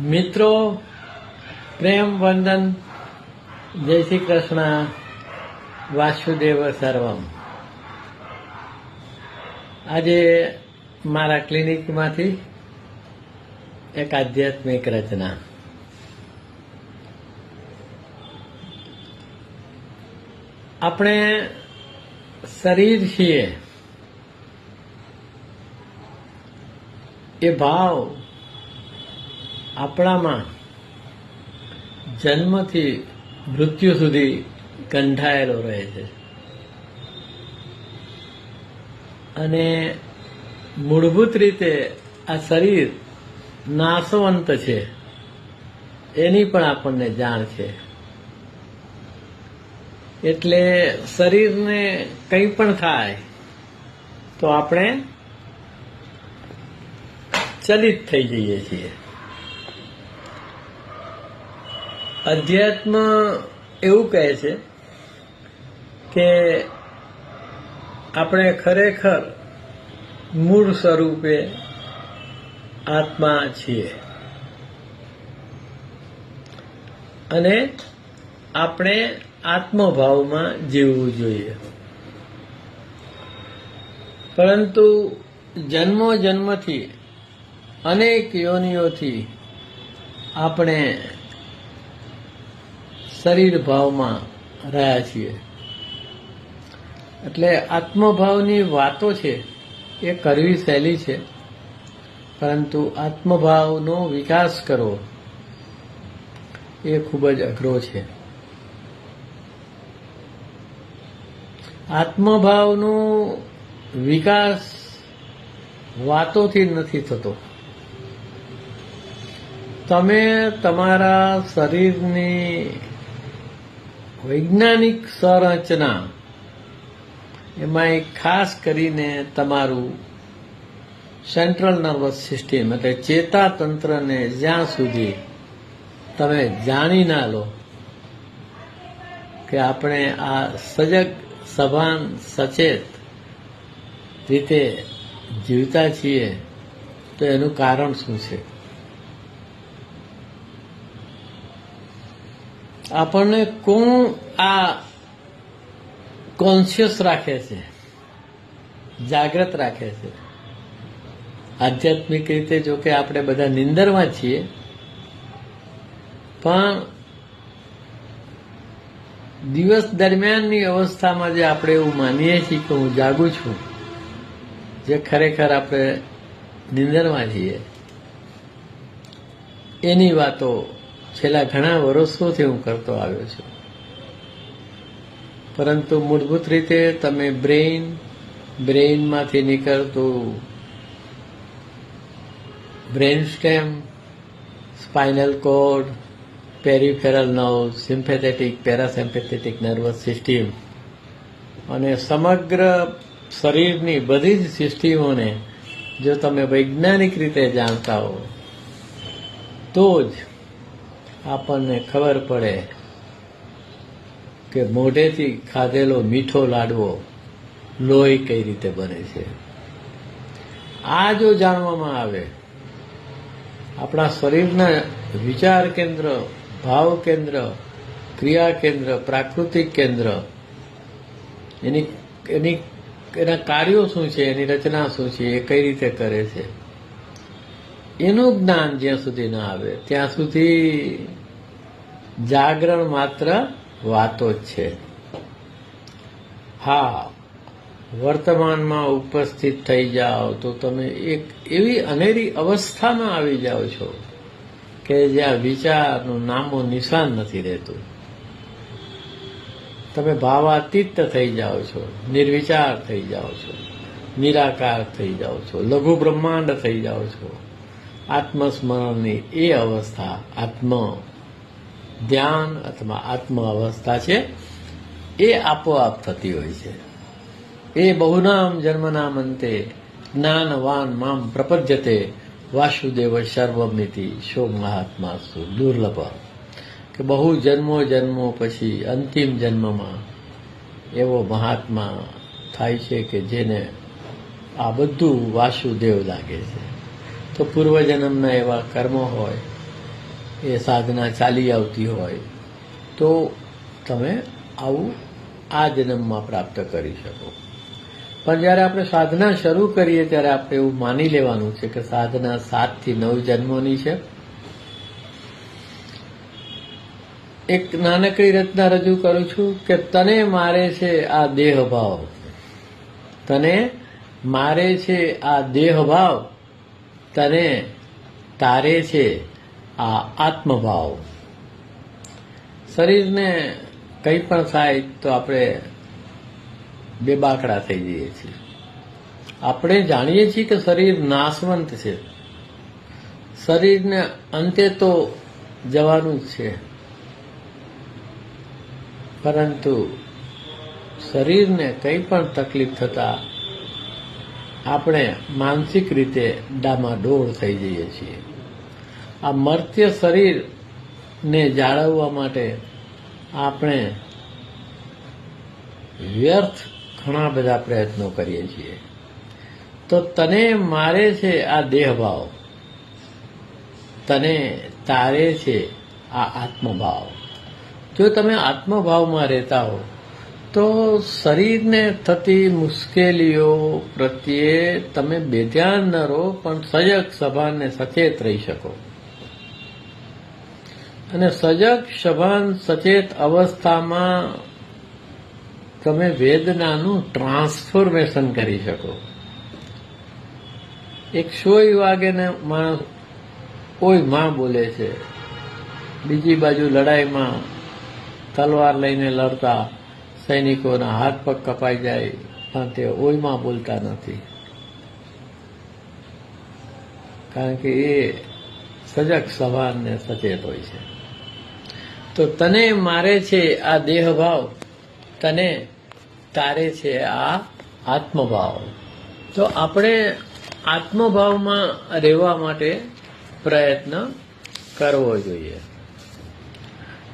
મિત્રો, પ્રેમ, વંદન, જય શ્રી કૃષ્ણ, વાસુદેવ સર્વમ. આજે મારા ક્લિનિકમાંથી એક આધ્યાત્મિક રચના. આપણે શરીર છીએ. એ ભાવ આપણામાં જન્મથી મૃત્યુ સુધી કંઠાયેલો રહે છે. અને મૂળભૂત રીતે આ શરીર નાશવંત છે, એની પણ આપણને જાણ છે. એટલે શરીરને કંઈ પણ થાય, તો આપણે ચલિત થઈ જઈએ છીએ. અધ્યાત્મ એવું કહે છે કે આપણે ખરેખર મૂળ સ્વરૂપે આત્મા છીએ. અને આપણે આત્મભાવમાં જીવવું જોઈએ. પરંતુ જન્મો જન્મથી અનેક યોનિઓથી આપણે શરીર ભાવમાં રહ્યા છીએ. એટલે આત્મભાવની વાતો છે, એ કરવી સહેલી છે. પરંતુ આત્મભાવનો વિકાસ કરવો, એ ખૂબ જ અઘરો છે. આત્મભાવનો વિકાસ વાતોથી નથી થતો. તમે તમારા શરીરની વૈજ્ઞાનિક સંરચના. એમાં એક ખાસ કરીને તમારું સેન્ટ્રલ નર્વસ સિસ્ટમ એટલે ચેતાતંત્રને જ્યાં સુધી તમે જાણી ના લો કે આપણે આ સજગ, સભાન, સચેત રીતે જીવતા છીએ, તો એનું કારણ શું છે? આપણને કોણ આ કોન્શિયસ રાખે છે? જાગ્રત રાખે છે? આધ્યાત્મિક રીતે જો કે આપણે બધા નિંદરમાં છીએ, પણ દિવસ દરમિયાનની અવસ્થામાં જે આપણે એવું માનીએ છીએ કે હું જાગું છું, જે ખરેખર આપણે નિંદરમાં છીએ, એની વાતો છેલ્લા ઘણા વર્ષોથી હું કરતો આવ્યો છું. પરંતુ મૂળભૂત રીતે તમે બ્રેઇન, બ્રેઇનમાંથી નીકળતું brain stem, spinal cord, peripheral nerve sympathetic parasympathetic nervous system અને સમગ્ર શરીરની બધી જ સિસ્ટમોને જો તમે વૈજ્ઞાનિક રીતે જાણતા હો, તો જ આપણને ખબર પડે કે મોઢેથી ખાધેલો મીઠો લાડવો લોહી કઈ રીતે બને છે. આ જો જાણવામાં આવે, આપણા શરીરના વિચાર કેન્દ્ર, ભાવ કેન્દ્ર, ક્રિયા કેન્દ્ર, પ્રાકૃતિક કેન્દ્ર, એની એની, એના કાર્યો શું છે, એની રચના શું છે, એ કઈ રીતે કરે છે? એનું જ્ઞાન જ્યાં સુધી ના આવે, ત્યાં સુધી જાગરણ માત્ર વાતો જ છે. હા, વર્તમાનમાં ઉપસ્થિત થઈ જાઓ તો તમે એક એવી અનેરી અવસ્થામાં આવી જાઓ છો કે જ્યાં વિચારનું નામો નિશાન નથી રહેતું. તમે ભાવાતીત થઈ જાઓ છો, નિર્વિચાર થઈ જાઓ છો, નિરાકાર થઈ જાઓ છો, લઘુ બ્રહ્માંડ થઈ જાઓ છો. આત્મસ્મરણની એ અવસ્થા આત્મ ધ્યાન અથવા આત્મ અવસ્થા છે, એ આપોઆપ થતી હોય છે. એ બહુનામ જન્મનામ અંતે જ્ઞાનવાન મામ પ્રપજ્યતે વાસુદેવ સર્વમિતિ શો મહાત્મા સુ દુર્લભ. કે બહુ જન્મો જન્મો પછી અંતિમ જન્મમાં એવો મહાત્મા થાય છે કે જેને આ બધું વાસુદેવ લાગે છે. તો પૂર્વજન્મના એવા કર્મો હોય, એ સાધના ચાલી આવતી હોય, તો તમે આવું આ જન્મમાં પ્રાપ્ત કરી શકો. પણ જ્યારે આપણે સાધના શરૂ કરીએ, ત્યારે આપણે એવું માની લેવાનું છે કે સાધના સાતથી નવ જન્મોની છે. એક નાનકડી રચના રજૂ કરું છું કે તને મારે છે આ દેહભાવ તને મારે છે આ દેહ ભાવ. તને તારે છે આ આત્મભાવ. શરીરને કંઈ પણ થાય તો આપણે બેબાકડા થઈ જઈએ છીએ. આપણે જાણીએ છીએ કે શરીર નાશવંત છે. શરીરને અંતે તો જવાનું જ છે. પરંતુ શરીરને કંઈ પણ તકલીફ થતા આપણે માનસિક રીતે ડામાડોળ થઈ જઈએ છીએ. આ મર્ત્ય શરીરને જાળવવા માટે આપણે વ્યર્થ ઘણા બધા પ્રયત્નો કરીએ છીએ. તો તને મારે છે આ દેહભાવ તને તારે છે આ આત્મભાવ. જો તમે આત્મભાવમાં રહેતા હો તો શરીરને થતી મુશ્કેલીઓ પ્રત્યે તમે બેધ્યાન ન રહો, પણ સજગ સભાન સચેત રહી શકો. અને સજગ સભાન સચેત અવસ્થામાં તમે વેદનાનું ટ્રાન્સફોર્મેશન કરી શકો. એક સોય વાગે ને માણસ કોઈ માં બોલે છે, બીજી બાજુ લડાઈમાં તલવાર લઈને લડતા સૈનિકોના હાથ પગ કપાઈ જાય, પણ તે ઓયમાં બોલતા નથી. કારણ કે એ સજગ સવારને સચેત હોય છે. તો તને મારે છે આ દેહભાવ, તને તારે છે આ આત્મભાવ. તો આપણે આત્મભાવમાં રહેવા માટે પ્રયત્ન કરવો જોઈએ.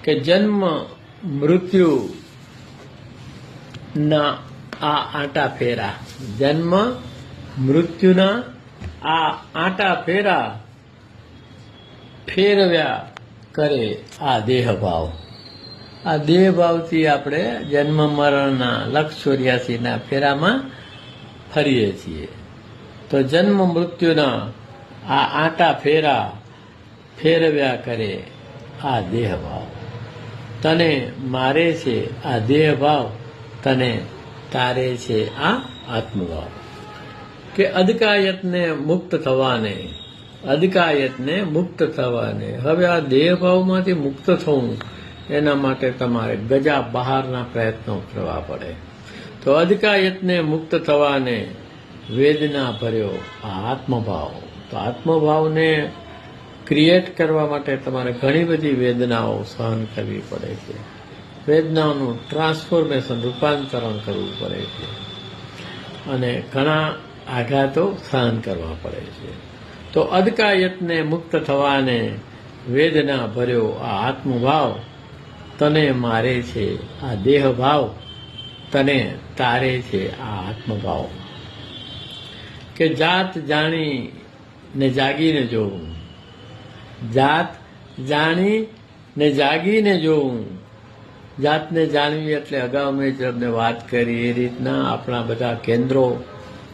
કે જન્મ, મૃત્યુ ના આ આટા ફેરા જન્મ મૃત્યુના આ આટા ફેરા ફેરવ્યા કરે આ દેહભાવ આ દેહભાવથી આપણે જન્મ, મરણના લક્ષ ફેરામાં ફરીએ છીએ. તો જન્મ, મૃત્યુના આ આટા ફેરા ફેરવ્યા કરે આ દેહભાવ. તને મારે છે આ દેહભાવ તને તારે છે આ આત્મભાવ. કે અદકાયતને મુક્ત થવાને અદકાયતને મુક્ત થવાને, હવે આ દેહભાવમાંથી મુક્ત થવું, એના માટે તમારે ગજા બહારના પ્રયત્નો કરવા પડે. તો અધકાયતને મુક્ત થવાને વેદના ભર્યો આ આત્મભાવ. તો આત્મભાવને ક્રિએટ કરવા માટે તમારે ઘણી બધી વેદનાઓ સહન કરવી પડે છે. વેદનાઓનું ટ્રાન્સફોર્મેશન, રૂપાંતરણ કરવું પડે છે. અને ઘણા આઘાતો સહન કરવા પડે છે. તો અદકાયતને મુક્ત થવાને વેદના ભર્યો આ આત્મભાવ તને મારે છે, આ દેહભાવ તને તારે છે, આ આત્મભાવ. કે જાત જાણી ને જાગીને જોવું જાત જાણી ને જાગીને જોવું જાતને જાણવી એટલે અગાઉ મેં તમને વાત કરી, એ રીતના આપણા બધા કેન્દ્રો,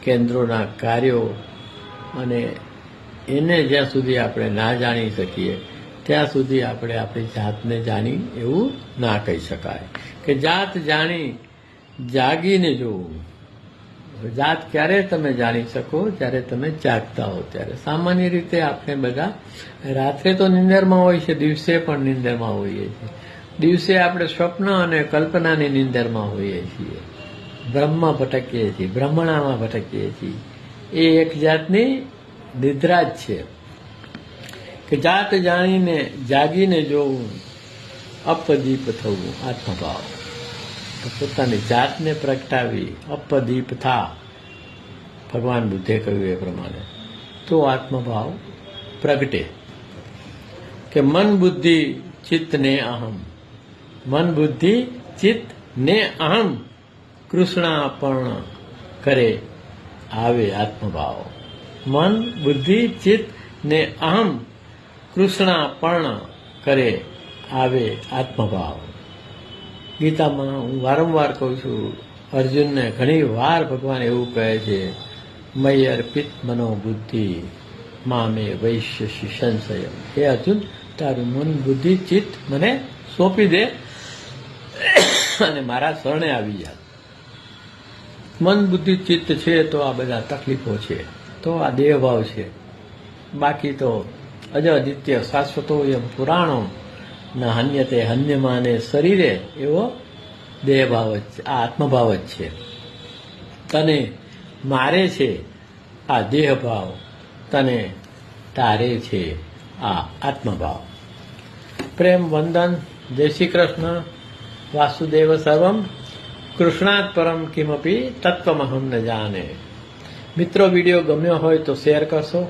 કેન્દ્રોના કાર્યો અને એને જ્યાં સુધી આપણે ના જાણી શકીએ, ત્યાં સુધી આપણે આપણી જાતને જાણી એવું ના કહી શકાય. કે જાત જાણી, જાગીને જોવું. જાત ક્યારે તમે જાણી શકો? જ્યારે તમે જાગતા હો ત્યારે. સામાન્ય રીતે આપણે બધા રાત્રે તો નિંદરમાં હોય છે, દિવસે પણ નિંદરમાં હોઈએ છીએ. દિવસે આપણે સ્વપ્ન અને કલ્પનાની નિંદરમાં હોઈએ છીએ. બ્રહ્મમાં ભટકીએ છીએ, બ્રહ્મણામાં ભટકીએ છીએ. એ એક જાતની નિદ્રા જ છે. કે જાત જાણીને, જાગીને જોવું, અપદીપ થવું, આત્મભાવ. પોતાની જાતને પ્રગટાવી, અપદીપ થા. ભગવાન બુદ્ધે કહ્યું એ પ્રમાણે. તો આત્મભાવ પ્રગટે. કે મન બુદ્ધિ, ચિત્તને અહમ. મન બુદ્ધિ ચિત્ત ને અહમ કૃષ્ણાપણ કરે આવે આત્મભાવ. મન બુદ્ધિ ચિત્ત ને અહમ કૃષ્ણાપણ કરે આવે આત્મભાવ. ગીતામાં હું વારંવાર કહું છું, અર્જુનને ઘણી વાર ભગવાન એવું કહે છે, મય અર્પિત મનોબુદ્ધિ, મામે વૈશ્ય સંશય હે અર્જુન, તારું મન બુદ્ધિ ચિત્ત મને સોંપી દે. અને મારા શરણે આવી જા મન બુદ્ધિ ચિત્ત છે તો આ બધા તકલીફો છે, તો આ દેહભાવ છે. બાકી તો અજ અદિત્ય શાશ્વતો એમ પુરાણો, ના હન્યતે હન્યમાને શરીરે એવો દેહભાવ જ છે, આ આત્મભાવ જ છે. તને મારે છે આ દેહભાવ તને તારે છે આ આત્મભાવ. પ્રેમ વંદન, જય શ્રી કૃષ્ણ. વાસુદેવ સર્વમ કૃષ્ણાત પરમ કિમપી તત્વમહમ ન જાને મિત્રો વીડિયો ગમ્યો હોય તો શેર કરશો